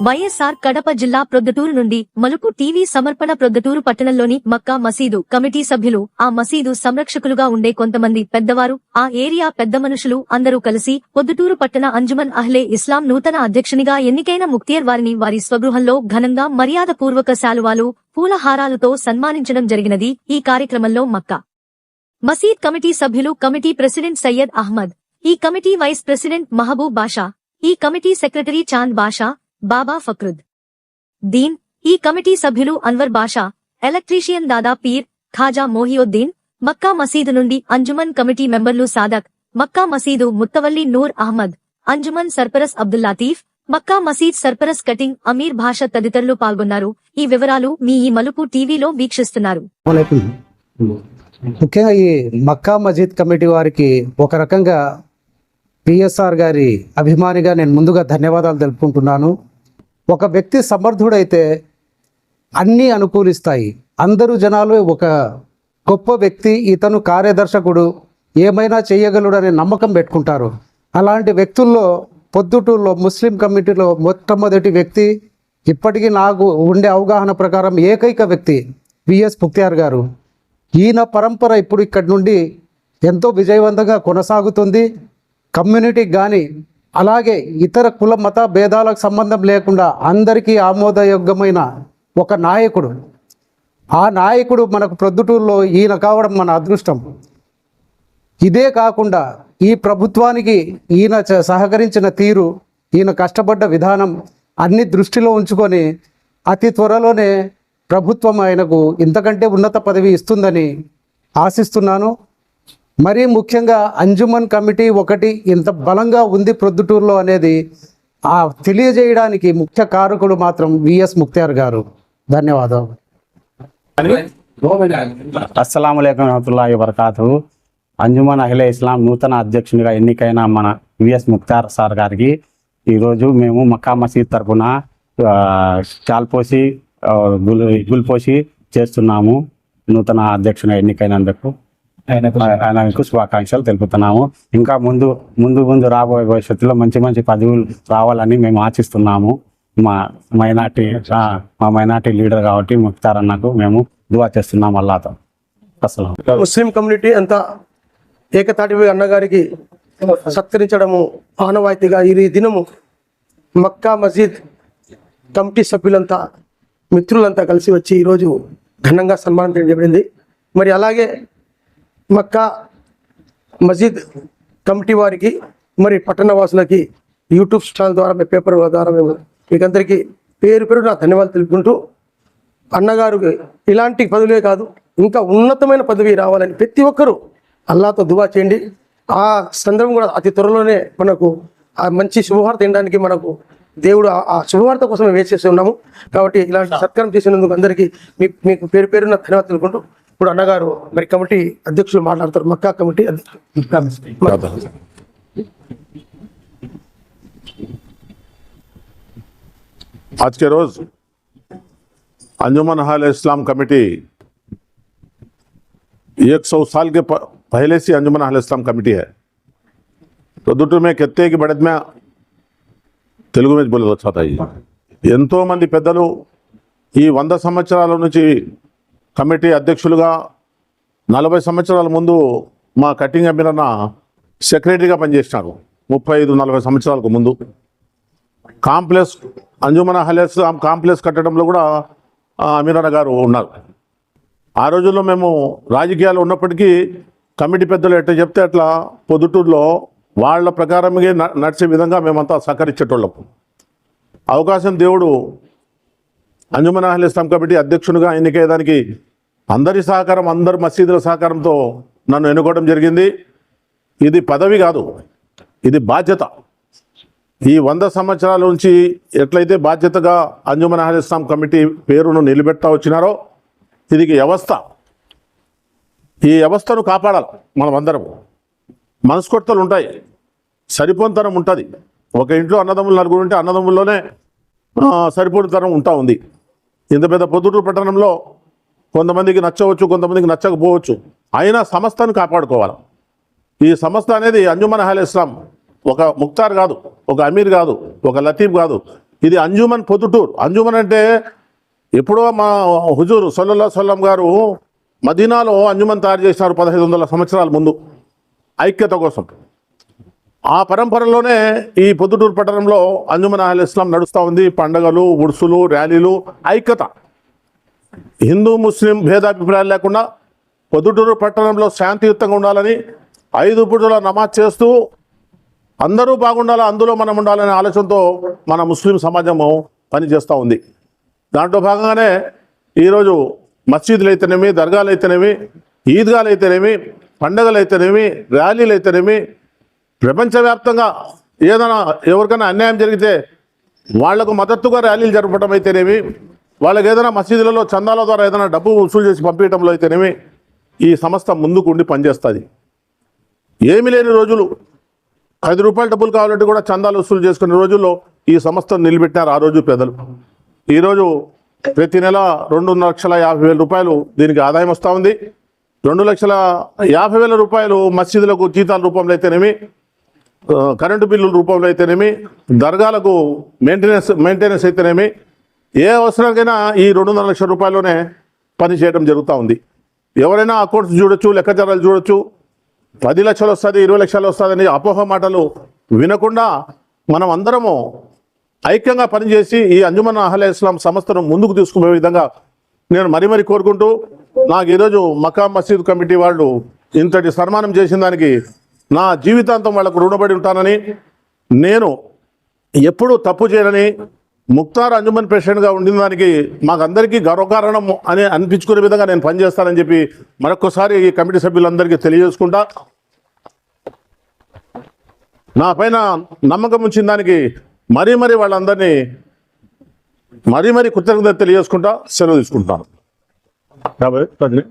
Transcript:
వైఎస్ఆర్ కడప జిల్లా ప్రొద్దుటూరు నుండి మలుపు టీవీ సమర్పణ ప్రొద్దుటూరు పట్టణంలోని మక్కా మసీదు కమిటీ సభ్యులు ఆ మసీదు సంరక్షకులుగా ఉండే కొంతమంది పెద్దవారు ఆ ఏరియా పెద్ద మనుషులు అందరూ కలిసి పొద్దుటూరు పట్టణ అంజుమన్ అహ్లే ఇస్లాం నూతన అధ్యక్షునిగా ఎన్నికైన ముక్తియర్ వారిని వారి స్వగృహంలో ఘనంగా మర్యాదపూర్వక శాలువాలు పూలహారాలతో సన్మానించడం జరిగినది ఈ కార్యక్రమంలో మక్కా. మసీద్ కమిటీ సభ్యులు కమిటీ ప్రెసిడెంట్ సయ్యద్ అహ్మద్ ఈ committee vice president Mahaboob Basha ఈ committee secretary Chand Basha Baba Fakhruddin ఈ కమిటీ సభ్యులు అన్వర్ బాషా ఎలక్ట్రీషియన్ దాదా పీర్ ఖాజా మోహియుద్దీన్ మక్కా మసీదు నుండి అంజుమన్ కమిటీ మెంబర్లు సాదక్ మక్కా మసీదు ముత్తవల్లి నూర్ అహ్మద్ అంజుమన్ సర్పరస్ అబ్దుల్ లతీఫ్ మక్కా మసీద్ సర్పరస్ కటింగ్ అమీర్ భాష తదితరులు పాల్గొన్నారు. ఈ వివరాలు మీ ఈ మలుపు టీవీలో వీక్షిస్తున్నారు. ముఖ్యంగా ఈ మక్కా మజీద్ కమిటీ వారికి ఒక రకంగా పిఎస్ఆర్ గారి అభిమానిగా నేను ముందుగా ధన్యవాదాలు తెలుపుకుంటున్నాను. ఒక వ్యక్తి సమర్థుడైతే అన్నీ అనుకూలిస్తాయి. అందరూ జనాలు ఒక గొప్ప వ్యక్తి ఇతను కార్యదర్శకుడు ఏమైనా చేయగలడు అనే నమ్మకం పెట్టుకుంటారు. అలాంటి వ్యక్తుల్లో పొద్దుటూరులో ముస్లిం కమిటీలో మొట్టమొదటి వ్యక్తి ఇప్పటికీ నాకు ఉండే అవగాహన ప్రకారం ఏకైక వ్యక్తి విఎస్ పుక్త్యార్ గారు. ఈయన పరంపర ఇప్పుడు ఇక్కడి నుండి ఎంతో విజయవంతంగా కొనసాగుతుంది. కమ్యూనిటీకి కానీ అలాగే ఇతర కుల మత భేదాలకు సంబంధం లేకుండా అందరికీ ఆమోదయోగ్యమైన ఒక నాయకుడు. ఆ నాయకుడు మనకు ప్రొద్దుటూరులో ఈయన కావడం మన అదృష్టం. ఇదే కాకుండా ఈ ప్రభుత్వానికి ఈయన చ- సహకరించిన తీరు ఈయన కష్టపడ్డ విధానం అన్ని దృష్టిలో ఉంచుకొని అతి త్వరలోనే ప్రభుత్వం ఆయనకు ఇంతకంటే ఉన్నత పదవి ఇస్తుందని ఆశిస్తున్నాను. మరీ ముఖ్యంగా అంజుమన్ కమిటీ ఒకటి ఇంత బలంగా ఉంది ప్రొద్దుటూరులో అనేది ఆ తెలియజేయడానికి ముఖ్య కారకుడు మాత్రం విఎస్ ముక్తార్ గారు. ధన్యవాదాలు. అస్సలం వరహతుల్లాhi వరకాతు అంజుమన్ అహిలే ఇస్లాం నూతన అధ్యక్షునిగా ఎన్నికైన మన విఎస్ ముక్తార్ సార్ గారికి ఈరోజు మేము మక్కా మసీద్ తరఫున చాల్పోసి గుల్ గుల్పోసి చేస్తున్నాము. నూతన అధ్యక్షునిగా ఎన్నికైనందుకు. ఆయనకు శుభాకాంక్షలు తెలుపుతున్నాము. ఇంకా ముందు ముందు ముందు రాబోయే భవిష్యత్తులో మంచి మంచి పదవులు రావాలని మేము ఆశిస్తున్నాము. మా మైనార్టీ మా మైనార్టీ లీడర్ కాబట్టి ముక్తార్ అన్నకు మేము దువా చేస్తున్నాం అల్లాతో. అసలు ముస్లిం కమ్యూనిటీ అంతా ఏకతాటిపై అన్నగారికి సత్కరించడము ఆనవాయితీగా ఈ దినము మక్కా మసీద్ కమిటీ సభ్యులంతా మిత్రులంతా కలిసి వచ్చి ఈరోజు ఘనంగా సన్మానం చేయబడింది మరి అలాగే మక్కా మసీద్ కమిటీ వారికి మరి పట్టణ వాసులకి యూట్యూబ్ ఛానల్ ద్వారా మేము పేపర్ ద్వారా మేము మీకందరికీ పేరు పేరు నా ధన్యవాదాలు తెలుపుకుంటూ అన్నగారు ఇలాంటి పదవులే కాదు ఇంకా ఉన్నతమైన పదవి రావాలని ప్రతి ఒక్కరూ అల్లాతో దువా చేయండి. ఆ సందర్భం కూడా అతి త్వరలోనే మనకు ఆ మంచి శుభవార్త తినడానికి మనకు దేవుడు ఆ- శుభవార్త కోసం వేచి చేసి ఉన్నాము. కాబట్టి ఇలాంటి సత్కారం చేసినందుకు అందరికీ మీ మీకు పేరు పేరున ధన్యవాదాలు తెలుపుకుంటూ ఇప్పుడు అన్నగారు మరి కమిటీ అధ్యక్షులు మాట్లాడతారు మక్కా కమిటీ అధ్యక్షులు आज के रोज अंजुमन हाल इस्लाम कमेटी एक सौ साल के प- पहले से अंजुमन हाल इस्लाम कमेटी है ప్రొద్దుటూరు మే కెత్తేకి బడద్ మే తెలుగు మీద బోలే వచ్చాయి ఎంతో మంది పెద్దలు ఈ వంద సంవత్సరాల నుంచి కమిటీ అధ్యక్షులుగా నలభై సంవత్సరాల ముందు మా కటింగ్ అమ్మిరన్న సెక్రటరీగా పనిచేసినారు. ముప్పై ఐదు నలభై సంవత్సరాలకు ముందు. కాంప్లెక్స్ అంజుమన హలేస్ కాంప్లెక్స్ కట్టడంలో కూడా అమీరన్న గారు ఉన్నారు. ఆ రోజుల్లో మేము రాజకీయాలు ఉన్నప్పటికీ కమిటీ పెద్దలు ఎట్లా చెప్తే అట్లా పొద్దుటూరులో వాళ్ళ ప్రకారమే న- నడిచే విధంగా మేమంతా సహకరించేటోళ్ళం. అవకాశం దేవుడు అంజుమన్ అహ్ల్ ఇస్లాం కమిటీ అధ్యక్షునిగా ఎన్నికయ్యేదానికి అందరి సహకారం అందరు మసీదుల సహకారంతో నన్ను ఎన్నుకోవడం జరిగింది. ఇది పదవి కాదు ఇది బాధ్యత. ఈ వంద సంవత్సరాల నుంచి ఎట్లయితే బాధ్యతగా అంజుమన్ అహల్ ఇస్లాం కమిటీ పేరును నిలబెట్టా వచ్చినారో ఇది వ్యవస్థ. ఈ వ్యవస్థను కాపాడాలి మనం అందరం మనస్కొట్టలు ఉంటాయి సరిపోనితనం ఉంటుంది. ఒక ఇంట్లో అన్నదమ్ములు నలుగురు ఉంటే అన్నదమ్ముల్లోనే సరిపోనితనం ఉంటా ఉంది. ఇంత పెద్ద పొద్దుటూరు పట్టణంలో కొంతమందికి నచ్చవచ్చు కొంతమందికి నచ్చకపోవచ్చు. అయినా సంస్థను కాపాడుకోవాలి. ఈ సంస్థ అనేది అంజుమన్ అహల్ ఇస్లాం ఒక ముక్తార్ కాదు ఒక అమీర్ కాదు ఒక లతీఫ్ కాదు. ఇది అంజుమన్ పొద్దుటూరు. అంజుమన్ అంటే ఎప్పుడో మా హుజూర్ సొల్లల్లా సొల్లం గారు మదీనాలో అంజుమన్ తయారు చేశారు పదహైదు వందల సంవత్సరాల ముందు ఐక్యత కోసం. ఆ పరంపరలోనే ఈ పొద్దుటూరు పట్టణంలో అంజుమన్ అహల్ ఇస్లాం నడుస్తూ ఉంది. పండగలు ఉడుసులు ర్యాలీలు ఐక్యత. హిందూ ముస్లిం భేదాభిప్రాయాలు లేకుండా పొద్దుటూరు పట్టణంలో శాంతియుతంగా ఉండాలని ఐదు పూటల నమాజ్ చేస్తూ అందరూ బాగుండాలి అందులో మనం ఉండాలనే ఆలోచనతో మన ముస్లిం సమాజము పనిచేస్తూ ఉంది. దాంట్లో భాగంగానే ఈరోజు మసీదులు అయితేనేమి దర్గాలు అయితేనేమి ఈద్గాలు అయితేనేమి పండగలు అయితేనేమి ర్యాలీలు అయితేనేమి ప్రపంచవ్యాప్తంగా ఏదైనా ఎవరికైనా అన్యాయం జరిగితే వాళ్ళకు మద్దతుగా ర్యాలీలు జరపడం అయితేనేమి వాళ్ళకి ఏదైనా మసీదులలో చందాల ద్వారా ఏదైనా డబ్బు వసూలు చేసి పంపించడంలో అయితేనేమి ఈ సంస్థ ముందుకు ఉండి పనిచేస్తుంది. ఏమి లేని రోజులు ఐదు రూపాయల డబ్బులు కావాలంటే కూడా చందాలు వసూలు చేసుకునే రోజుల్లో ఈ సంస్థను నిలబెట్టినారు ఆ రోజు పెద్దలు ఈరోజు ప్రతి నెల రెండు లక్షల యాభై వేల రూపాయలు దీనికి ఆదాయం వస్తూ ఉంది. రెండు లక్షల యాభై వేల రూపాయలు మసీదులకు జీతాల రూపంలో అయితేనేమి కరెంటు బిల్లుల రూపంలో అయితేనేమి దర్గాలకు మెయింటెనెన్స్ మెయింటెనెన్స్ అయితేనేమి ఏ అవసరానికైనా ఈ రెండున్నర లక్షల రూపాయల్లోనే పని చేయడం జరుగుతూ ఉంది. ఎవరైనా అకౌంట్స్ చూడొచ్చు లెక్కచారాలు చూడొచ్చు పది లక్షలు వస్తుంది ఇరవై లక్షలు వస్తుందని అపోహ మాటలు వినకుండా మనం అందరము ఐక్యంగా పనిచేసి ఈ అంజుమన్ అహ్లే ఇస్లాం సంస్థను ముందుకు తీసుకునే విధంగా నేను మరీ మరీ కోరుకుంటూ నాకు ఈరోజు మకా మసీద్ కమిటీ వాళ్ళు ఇంతటి సన్మానం చేసిన దానికి నా జీవితాంతం వాళ్ళకు రుణపడి ఉంటానని నేను ఎప్పుడూ తప్పు చేయనని ముక్తార్ అంజుమన్ ప్రెసిడెంట్గా ఉండిన దానికి మాకందరికీ గర్వకారణం అని అనిపించుకునే విధంగా నేను పనిచేస్తానని చెప్పి మరొకసారి ఈ కమిటీ సభ్యులందరికీ తెలియజేసుకుంటా. నా పైన నమ్మకం ఉంచిన దానికి మరీ మరీ వాళ్ళందరినీ మరీ మరీ కృతజ్ఞత తెలియజేసుకుంటా సెలవు తీసుకుంటాను కాబట్టి